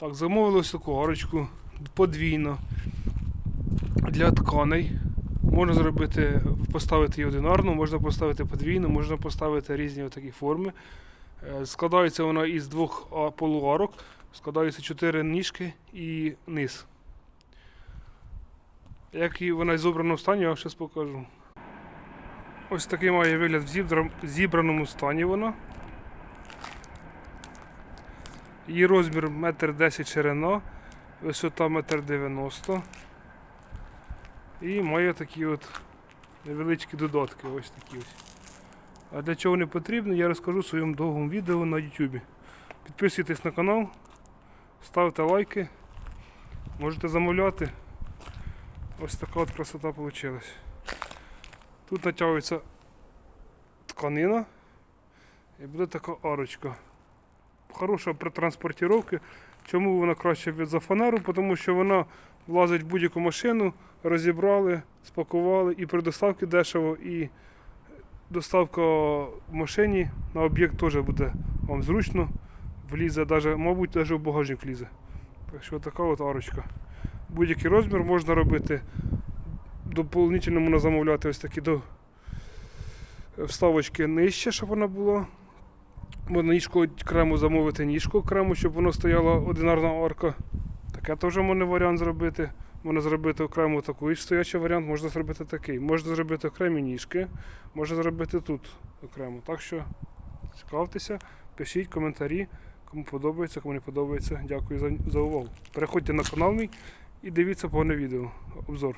Так, замовили ось подвійно для тканей. Можна зробити, поставити її одинарну, можна поставити подвійну, можна поставити різні такі форми. Е, Складається вона із двох полуарок, складаються чотири ніжки і низ. Як і вона зібрана в стані, я вам зараз покажу. Ось такий має вигляд в зібраному стані вона. Її розмір 1,10 м ширина, висота 1,90 м. І має такі от невеличкі додатки. Ось такі ось. А для чого вони потрібні, я розкажу в своєму довгому відео на YouTube. Підписуйтесь на канал, ставте лайки, можете замовляти. Ось така от красота вийшла. Тут натягується тканина і буде така арочка. Хороша при транспортировці. Чому вона краще від за фанеру? Тому що вона влазить в будь-яку машину, розібрали, спакували і при доставці дешево, і доставка в машині на об'єкт теж буде вам зручно. Влізе, даже, мабуть, навіть в багажник влізе. Так що така от арочка. Будь-який розмір можна робити. Дополнительно можна замовляти ось такі до вставочки нижче, щоб вона була. Можна ніжку окремо замовити ніжку окремо, щоб воно стояла одинарна арка. Таке теж можна варіант зробити. Можна зробити окремо такий стоячий варіант, можна зробити такий. Можна зробити окремі ніжки, можна зробити тут окремо. Так що цікавтеся, пишіть коментарі, кому подобається, кому не подобається. Дякую за, за увагу. Переходьте на канал мій і дивіться повне відео, обзор.